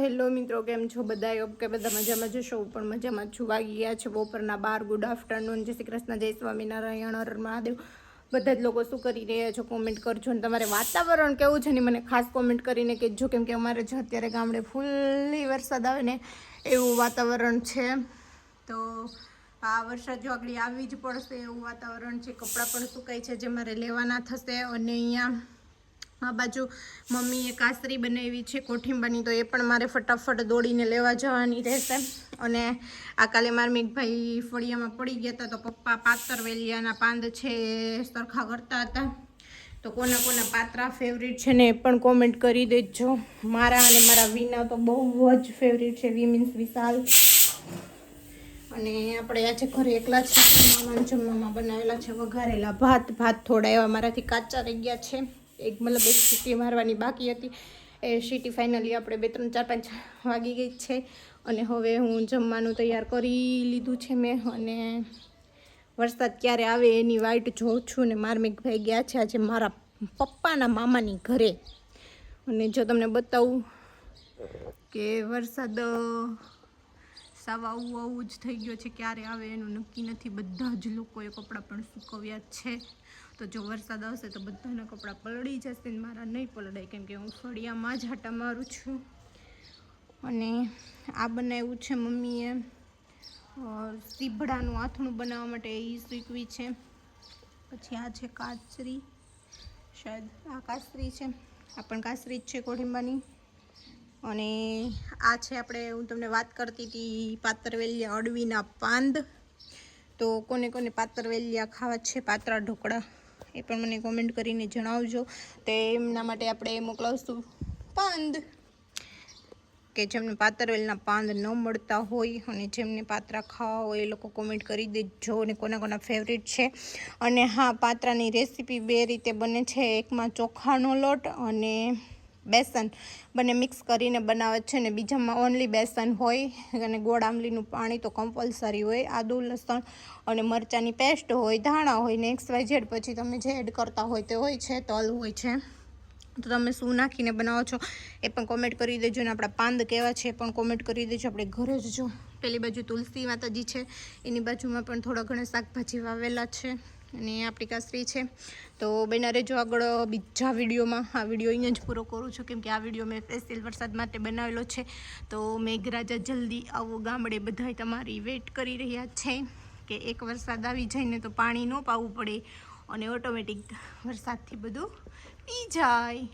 Hello મિત્રો, કેમ છો બધા કે બધા મજામાં જશો પણ મજામાં છું. વાગી ગયા છે બપોરના બાર. ગુડ આફ્ટરનૂન જય શ્રી કૃષ્ણ, જય સ્વામિનારાયણ, હર મહાદેવ. બધા જ લોકો શું કરી રહ્યા છો? કોમેન્ટ કરજો અને તમારે વાતાવરણ કેવું છે ને મને ખાસ કોમેન્ટ કરીને કહેજો. કેમ કે અમારે જો અત્યારે ગામડે ફૂલ્લી વરસાદ આવે ને એવું વાતાવરણ છે. તો આ વરસાદ જો આગળ આવી જ પડશે એવું વાતાવરણ છે. કપડાં પણ સુકાય છે, જે મારે લેવાના થશે. અને અહીંયા આ બાજુ મમ્મીએ કાસરી બનાવી છે કોઠીંબાની તો એ પણ મારે ફટાફટ દોડીને લેવા જવાની રહેશે. અને આ કાલે મારા ફળિયામાં પડી ગયા હતા, તો પપ્પા પાતર વેલિયાના પાંદ છે સરખા કરતા હતા. તો કોના કોના પાત્રા ફેવરિટ છે ને એ પણ કોમેન્ટ કરી દેજો. મારા અને મારા વિના તો બહુ જ ફેવરિટ છે વી મીન્સ વિશાલ. અને આપણે આજે ઘરે એકલા છે જમવામાં બનાવેલા છે, વઘારેલા ભાત. ભાત થોડા એવા મારાથી કાચા રહી ગયા છે. એક મતલબ એક સીટી મારવાની બાકી હતી. એ સીટી ફાઇનલી આપણે બે, ત્રણ, ચાર, પાંચ વાગી ગઈ છે અને હવે હું જમવાનું તૈયાર કરી લીધું છે મેં અને વરસાદ ક્યારે આવે એની વાઈટ જોઉં છું ને માર ભાઈ ગયા છે આજે મારા પપ્પાના મામાની ઘરે. અને જો તમને બતાવું કે વરસાદ સાવ આવું આવું જ થઈ ગયો છે. ક્યારે આવે એનું નક્કી નથી. બધા જ લોકોએ કપડાં પણ સુકવ્યા છે. તો જો વરસાદ આવશે તો બધાના કપડાં પલળી જશે ને મારા નહીં પલળાય, કેમ કે હું ફળિયામાં જ હાટા મારું છું. અને આ બનાવ્યું છે મમ્મીએ સીભડાનું આથણું બનાવવા માટે એ શીખવી છે. પછી આ છે કાચરી, શાયદ આ કાસરી છે. આ પણ કાસરી જ છે કોઠિંબાની અને આ છે આપણે, હું તમને વાત કરતી હતી પાતરવેલિયા અડવીના પાંદ. તો કોને કોને પાતરવેલિયા ખાવા છે? પાતરા ઢોકળા. એ પણ મને કોમેન્ટ કરીને જણાવજો. તો એમના માટે આપણે મોકલાવશું પાંદ. કે જેમને પાતરવેલના પાંદ ન મળતા હોય અને જેમને પાત્રા ખાવા હોય એ લોકો કોમેન્ટ કરી દેજો અને કોના કોના ફેવરિટ છે. અને હા, પાત્રાની રેસીપી બે રીતે બને છે. એકમાં ચોખાનો લોટ અને બેસન બંને મિક્સ કરીને બનાવે છે ને બીજામાં ઓનલી બેસન હોય અને ગોળ આંબલીનું પાણી તો કમ્પલસરી હોય. આદુ, લસણ અને મરચાંની પેસ્ટ હોય, ધાણા હોય ને એક્સ વાય ઝેડ પછી તમે જે એડ કરતા હોય તે હોય છે, તલ હોય છે. તો તમે શું નાખીને બનાવો છો એ પણ કોમેન્ટ કરી દેજો ને આપણા પાંદ કેવા છે એ પણ કોમેન્ટ કરી દેજો. આપણે ઘરે જ જો. પેલી બાજુ તુલસી માતાજી છે. એની બાજુમાં પણ થોડા ઘણા શાકભાજી વાવેલા છે. અને આપણી કાસરી છે. તો બેના રહેજો આગળ બીજા વિડીયોમાં, આ વીડિયો અહીંયા જ પૂરો કરું છું, કેમ કે આ વીડિયો મેં સ્પેશિયલ વરસાદ માટે બનાવેલો છે. તો મેઘરાજા જલ્દી આવો ગામડે બધાય તમારી વેટ કરી રહ્યા છે કે એક વરસાદ આવી જાય ને તો પાણી ન પાવું પડે અને ઓટોમેટિક વરસાદથી બધું પી જાય.